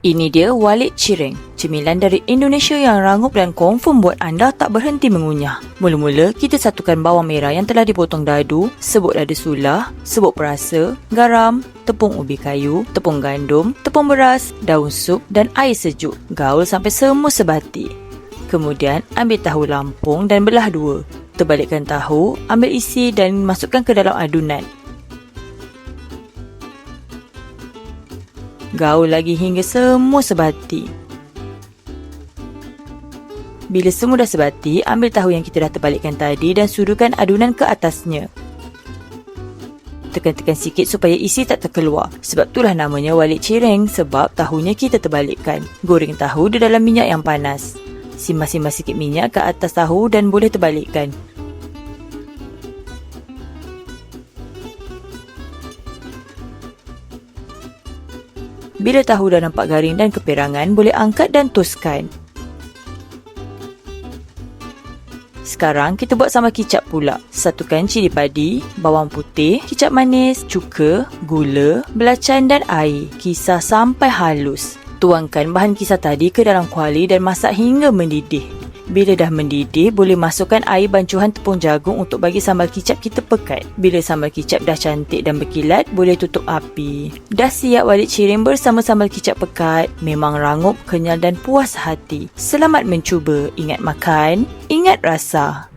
Ini dia Walid Cireng, cemilan dari Indonesia yang rangup dan confirm buat anda tak berhenti mengunyah. Mula-mula, kita satukan bawang merah yang telah dipotong dadu, sebut lada sulah, sebut perasa, garam, tepung ubi kayu, tepung gandum, tepung beras, daun sup dan air sejuk. Gaul sampai semua sebati. Kemudian, ambil tahu lampung dan belah dua. Terbalikkan tahu, ambil isi dan masukkan ke dalam adunan. Gaul lagi hingga semua sebati. Bila semua dah sebati, ambil tahu yang kita dah terbalikkan tadi dan suruhkan adunan ke atasnya. Tekan-tekan sikit supaya isi tak terkeluar. Sebab itulah namanya walik cireng sebab tahunya kita terbalikkan. Goreng tahu di dalam minyak yang panas. Simas-simas sikit minyak ke atas tahu dan boleh terbalikkan. Bila tahu dah nampak garing dan keperangan, boleh angkat dan toskan. Sekarang kita buat sambal kicap pula. Satukan cili padi, bawang putih, kicap manis, cuka, gula, belacan dan air. Kisar sampai halus. Tuangkan bahan kisar tadi ke dalam kuali dan masak hingga mendidih. Bila dah mendidih, boleh masukkan air bancuhan tepung jagung untuk bagi sambal kicap kita pekat. Bila sambal kicap dah cantik dan berkilat, boleh tutup api. Dah siap walik cirim bersama sambal kicap pekat. Memang rangup, kenyal dan puas hati. Selamat mencuba. Ingat makan, ingat rasa.